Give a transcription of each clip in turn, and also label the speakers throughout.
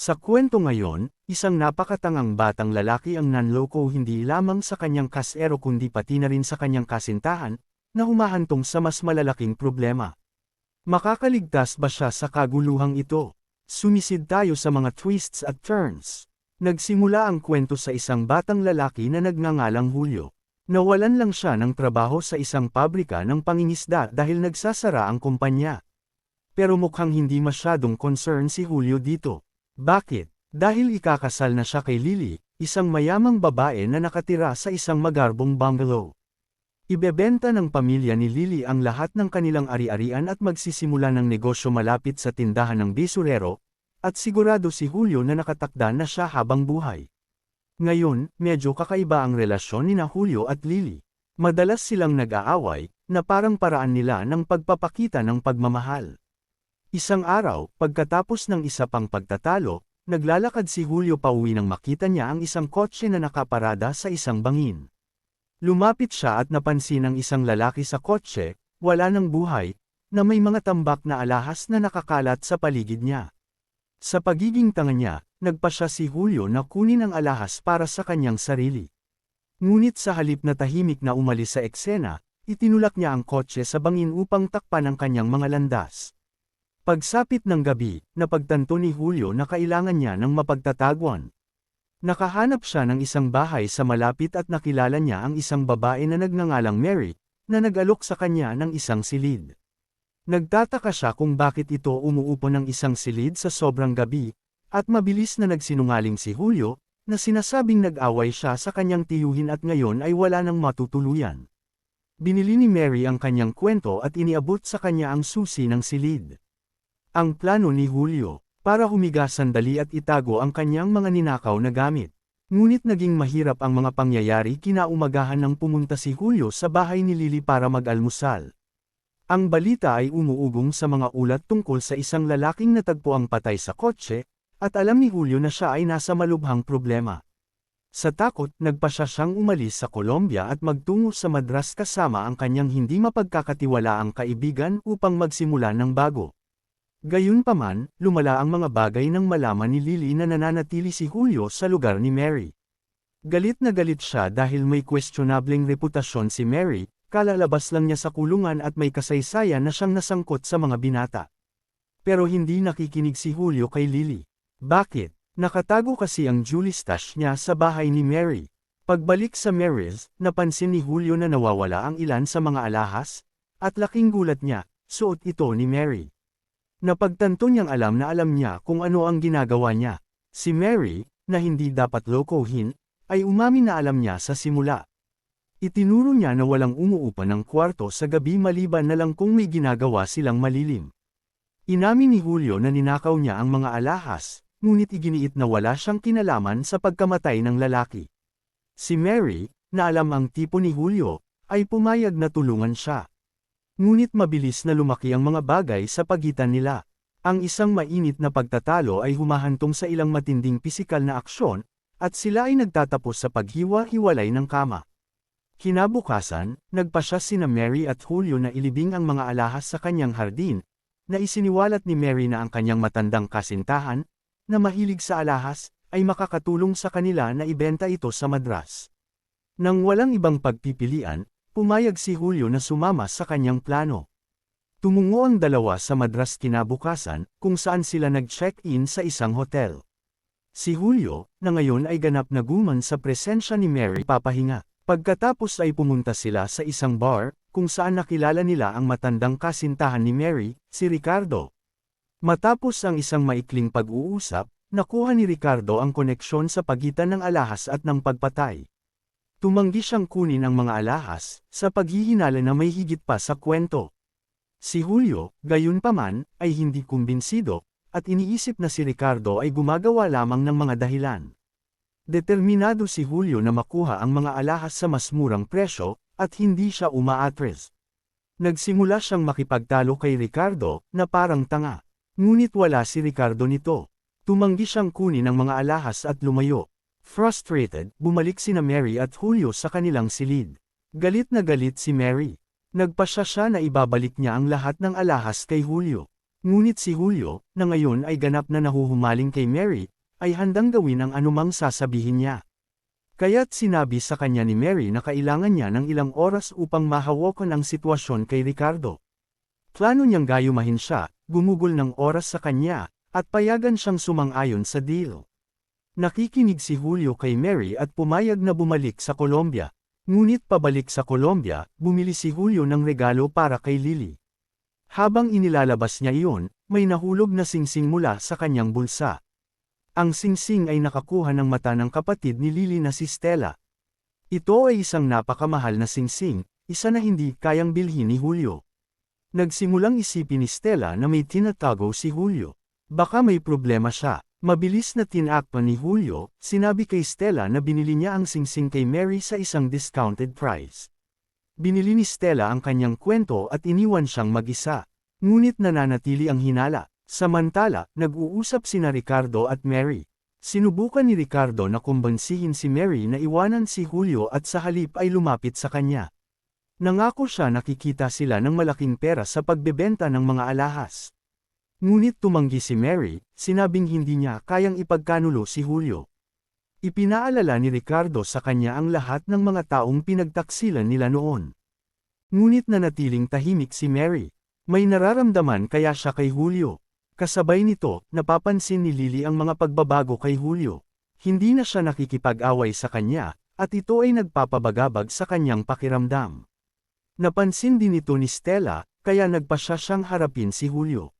Speaker 1: Sa kwento ngayon, isang napakatangang batang lalaki ang nanloko hindi lamang sa kanyang kasero kundi pati na rin sa kanyang kasintahan, na humahantong sa mas malalaking problema. Makakaligtas ba siya sa kaguluhang ito? Sumisid tayo sa mga twists at turns. Nagsimula ang kwento sa isang batang lalaki na nagngangalang Julio. Nawalan lang siya ng trabaho sa isang pabrika ng pangingisda dahil nagsasara ang kumpanya. Pero mukhang hindi masyadong concern si Julio dito. Bakit? Dahil ikakasal na siya kay Lily, isang mayamang babae na nakatira sa isang magarbong bungalow. Ibebenta ng pamilya ni Lily ang lahat ng kanilang ari-arian at magsisimula ng negosyo malapit sa tindahan ng bisurero, at sigurado si Julio na nakatakda na siya habang buhay. Ngayon, medyo kakaiba ang relasyon ni na Julio at Lily. Madalas silang nag-aaway, na parang paraan nila ng pagpapakita ng pagmamahal. Isang araw, pagkatapos ng isa pang pagtatalo, naglalakad si Julio pauwi nang makita niya ang isang kotse na nakaparada sa isang bangin. Lumapit siya at napansin ang isang lalaki sa kotse, wala ng buhay, na may mga tambak na alahas na nakakalat sa paligid niya. Sa pagiging tanga niya, nagpa siya si Julio na kunin ang alahas para sa kanyang sarili. Ngunit sa halip na tahimik na umalis sa eksena, itinulak niya ang kotse sa bangin upang takpan ang kanyang mga landas. Pagsapit ng gabi, napagtanto ni Julio na kailangan niya ng mapagtatagwan. Nakahanap siya ng isang bahay sa malapit at nakilala niya ang isang babae na nagngangalang Mary, na nag-alok sa kanya ng isang silid. Nagtataka siya kung bakit ito umuupo ng isang silid sa sobrang gabi, at mabilis na nagsinungaling si Julio, na sinasabing nag-away siya sa kanyang tiyuhin at ngayon ay wala nang matutuluyan. Binili ni Mary ang kanyang kwento at iniabot sa kanya ang susi ng silid. Ang plano ni Julio, para humiga sandali at itago ang kanyang mga ninakaw na gamit. Ngunit naging mahirap ang mga pangyayari kinaumagahan nang pumunta si Julio sa bahay ni Lily para mag-almusal. Ang balita ay umuugong sa mga ulat tungkol sa isang lalaking natagpo ang patay sa kotse, at alam ni Julio na siya ay nasa malubhang problema. Sa takot, nagpa siya siyang umalis sa Colombia at magtungo sa Madras kasama ang kanyang hindi mapagkakatiwalaang kaibigan upang magsimula ng bago. Gayunpaman, lumala ang mga bagay nang malaman ni Lily na nananatili si Julio sa lugar ni Mary. Galit na galit siya dahil may questionableng reputasyon si Mary, kalalabas lang niya sa kulungan at may kasaysayan na siyang nasangkot sa mga binata. Pero hindi nakikinig si Julio kay Lily. Bakit? Nakatago kasi ang Julie stash niya sa bahay ni Mary. Pagbalik sa Mary's, napansin ni Julio na nawawala ang ilan sa mga alahas, at laking gulat niya, suot ito ni Mary. Napagtanto niyang alam na alam niya kung ano ang ginagawa niya. Si Mary, na hindi dapat lokohin, ay umamin na alam niya sa simula. Itinuro niya na walang umuupa ng kwarto sa gabi maliban na lang kung may ginagawa silang malilim. Inamin ni Julio na ninakaw niya ang mga alahas, ngunit iginiit na wala siyang kinalaman sa pagkamatay ng lalaki. Si Mary, na alam ang tipo ni Julio, ay pumayag na tulungan siya. Ngunit mabilis na lumaki ang mga bagay sa pagitan nila. Ang isang mainit na pagtatalo ay humahantong sa ilang matinding pisikal na aksyon, at sila ay nagtatapos sa paghiwa-hiwalay ng kama. Kinabukasan, nagpa siya sina Mary at Julio na ilibing ang mga alahas sa kanyang hardin, na isiniwalat ni Mary na ang kanyang matandang kasintahan, na mahilig sa alahas, ay makakatulong sa kanila na ibenta ito sa madras. Nang walang ibang pagpipilian, Pumayag si Julio na sumama sa kanyang plano. Tumungo ang dalawa sa madras kinabukasan, kung saan sila nag-check-in sa isang hotel. Si Julio, na ngayon ay ganap na guman sa presensya ni Mary papahinga. Pagkatapos ay pumunta sila sa isang bar, kung saan nakilala nila ang matandang kasintahan ni Mary, si Ricardo. Matapos ang isang maikling pag-uusap, nakuha ni Ricardo ang koneksyon sa pagitan ng alahas at ng pagpatay. Tumanggi siyang kunin ang mga alahas, sa paghihinala na may higit pa sa kwento. Si Julio, gayon paman, ay hindi kumbinsido, at iniisip na si Ricardo ay gumagawa lamang ng mga dahilan. Determinado si Julio na makuha ang mga alahas sa mas murang presyo, at hindi siya umaatres. Nagsimula siyang makipagtalo kay Ricardo, na parang tanga. Ngunit wala si Ricardo nito. Tumanggi siyang kunin ang mga alahas at lumayo. Frustrated, bumalik sina Mary at Julio sa kanilang silid. Galit na galit si Mary. Nagpasya siya na ibabalik niya ang lahat ng alahas kay Julio. Ngunit si Julio, na ngayon ay ganap na nahuhumaling kay Mary, ay handang gawin ang anumang sasabihin niya. Kaya't sinabi sa kanya ni Mary na kailangan niya ng ilang oras upang mahawakan ang sitwasyon kay Ricardo. Plano niyang gayumahin siya, gumugol ng oras sa kanya, at payagan siyang sumang-ayon sa deal. Nakikinig si Julio kay Mary at pumayag na bumalik sa Colombia. Ngunit pabalik sa Colombia, bumili si Julio ng regalo para kay Lily. Habang inilalabas niya iyon, may nahulog na singsing mula sa kanyang bulsa. Ang singsing ay nakakuha ng mata ng kapatid ni Lily na si Stella. Ito ay isang napakamahal na singsing, isa na hindi kayang bilhin ni Julio. Nagsimulang isipin ni Stella na may tinatago si Julio. Baka may problema siya. Mabilis na tinakpan ni Julio, sinabi kay Stella na binili niya ang singsing kay Mary sa isang discounted price. Binili ni Stella ang kanyang kwento at iniwan siyang mag-isa. Ngunit nananatili ang hinala. Samantala, nag-uusap sina Ricardo at Mary. Sinubukan ni Ricardo na kumbansihin si Mary na iwanan si Julio at sa halip ay lumapit sa kanya. Nangako siya nakikita sila ng malaking pera sa pagbebenta ng mga alahas. Ngunit tumanggi si Mary, sinabing hindi niya kayang ipagkanulo si Julio. Ipinaalala ni Ricardo sa kanya ang lahat ng mga taong pinagtaksilan nila noon. Ngunit nanatiling tahimik si Mary. May nararamdaman kaya siya kay Julio. Kasabay nito, napapansin ni Lily ang mga pagbabago kay Julio. Hindi na siya nakikipag-away sa kanya, at ito ay nagpapabagabag sa kanyang pakiramdam. Napansin din ito ni Stella, kaya nagpa siya siyang harapin si Julio.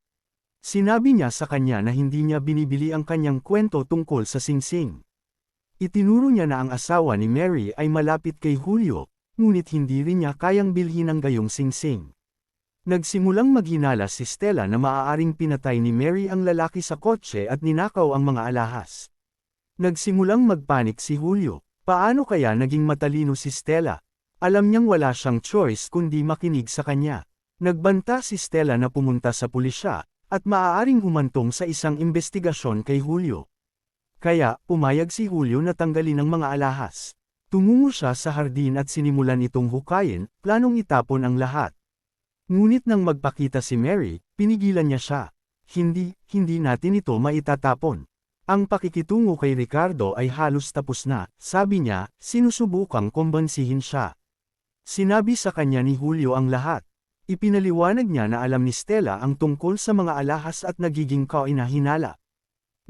Speaker 1: Sinabi niya sa kanya na hindi niya binibili ang kanyang kwento tungkol sa singsing. Itinuro niya na ang asawa ni Mary ay malapit kay Julio, ngunit hindi rin niya kayang bilhin ang gayong singsing. Nagsimulang maghinala si Stella na maaaring pinatay ni Mary ang lalaki sa kotse at ninakaw ang mga alahas. Nagsimulang magpanik si Julio. Paano kaya naging matalino si Stella? Alam niyang wala siyang choice kundi makinig sa kanya. Nagbanta si Stella na pumunta sa pulisya, at maaaring humantong sa isang investigasyon kay Julio. Kaya, pumayag si Julio na tanggalin ang mga alahas. Tumungo siya sa hardin at sinimulan itong hukayin, planong itapon ang lahat. Ngunit nang magpakita si Mary, pinigilan niya siya. Hindi, hindi natin ito maitatapon. Ang pakikitungo kay Ricardo ay halos tapos na, sabi niya, sinusubukang kumbansihin siya. Sinabi sa kanya ni Julio ang lahat. Ipinaliwanag niya na alam ni Stella ang tungkol sa mga alahas at nagiging kainahinala.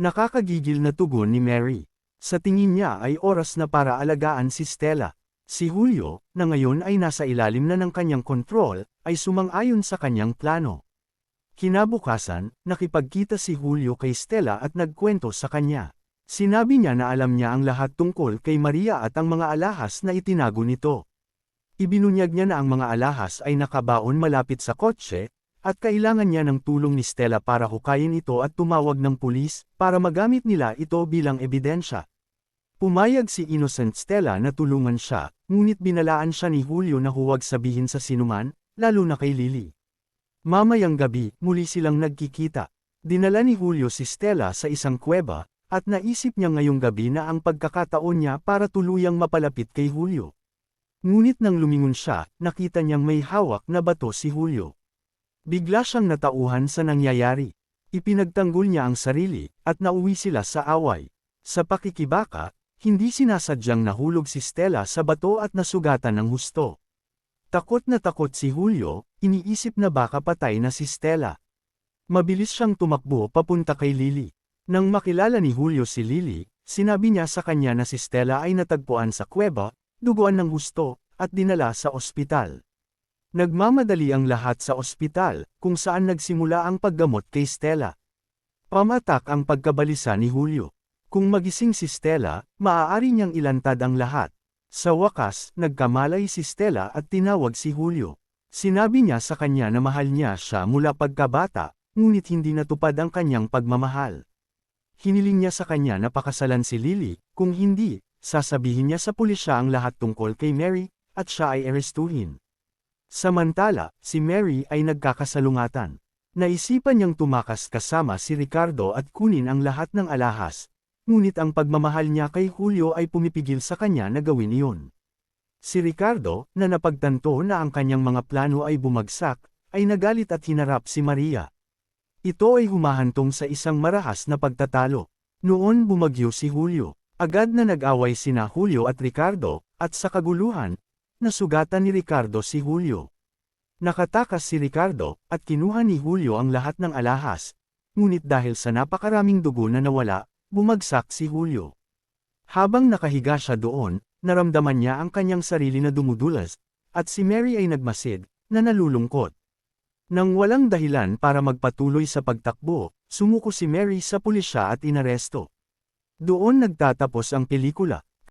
Speaker 1: Nakakagigil na tugon ni Mary. Sa tingin niya ay oras na para alagaan si Stella. Si Julio, na ngayon ay nasa ilalim na ng kanyang kontrol, ay sumang-ayon sa kanyang plano. Kinabukasan, nakipagkita si Julio kay Stella at nagkwento sa kanya. Sinabi niya na alam niya ang lahat tungkol kay Maria at ang mga alahas na itinago nito. Ibinunyag niya na ang mga alahas ay nakabaon malapit sa kotse, at kailangan niya ng tulong ni Stella para hukayin ito at tumawag ng pulis, para magamit nila ito bilang ebidensya. Pumayag si Innocent Stella na tulungan siya, ngunit binalaan siya ni Julio na huwag sabihin sa sinuman, lalo na kay Lily. Mamayang gabi, muli silang nagkikita. Dinala ni Julio si Stella sa isang kuweba, at naisip niya ngayong gabi na ang pagkakataon niya para tuluyang mapalapit kay Julio. Ngunit nang lumingon siya, nakita niyang may hawak na bato si Julio. Bigla siyang natauhan sa nangyayari. Ipinagtanggol niya ang sarili, at nauwi sila sa away. Sa pakikibaka, hindi sinasadyang nahulog si Stella sa bato at nasugatan ng husto. Takot na takot si Julio, iniisip na baka patay na si Stella. Mabilis siyang tumakbo papunta kay Lily. Nang makilala ni Julio si Lily, sinabi niya sa kanya na si Stella ay natagpuan sa kuweba, duguan ng husto, at dinala sa ospital. Nagmamadali ang lahat sa ospital, kung saan nagsimula ang paggamot kay Stella. Pamatak ang pagkabalisa ni Julio. Kung magising si Stella, maaari niyang ilantad ang lahat. Sa wakas, nagkamalay si Stella at tinawag si Julio. Sinabi niya sa kanya na mahal niya siya mula pagkabata, ngunit hindi natupad ang kanyang pagmamahal. Hiniling niya sa kanya na pakasalan si Lily, kung hindi, Sasabihin niya sa pulisya ang lahat tungkol kay Mary, at siya ay arestuhin. Samantala, si Mary ay nagkakasalungatan. Naisipan niyang tumakas kasama si Ricardo at kunin ang lahat ng alahas, ngunit ang pagmamahal niya kay Julio ay pumipigil sa kanya na gawin iyon. Si Ricardo, na napagtanto na ang kanyang mga plano ay bumagsak, ay nagalit at hinarap si Maria. Ito ay humahantong sa isang marahas na pagtatalo. Noon bumagyo si Julio. Agad na nag-away sina Julio at Ricardo, at sa kaguluhan, nasugatan ni Ricardo si Julio. Nakatakas si Ricardo, at kinuha ni Julio ang lahat ng alahas. Ngunit dahil sa napakaraming dugo na nawala, bumagsak si Julio. Habang nakahiga siya doon, naramdaman niya ang kanyang sarili na dumudulas, at si Mary ay nagmasid, na nalulungkot. Nang walang dahilan para magpatuloy sa pagtakbo, sumuko si Mary sa pulisya at inaresto. Doon nagtatapos ang pelikula.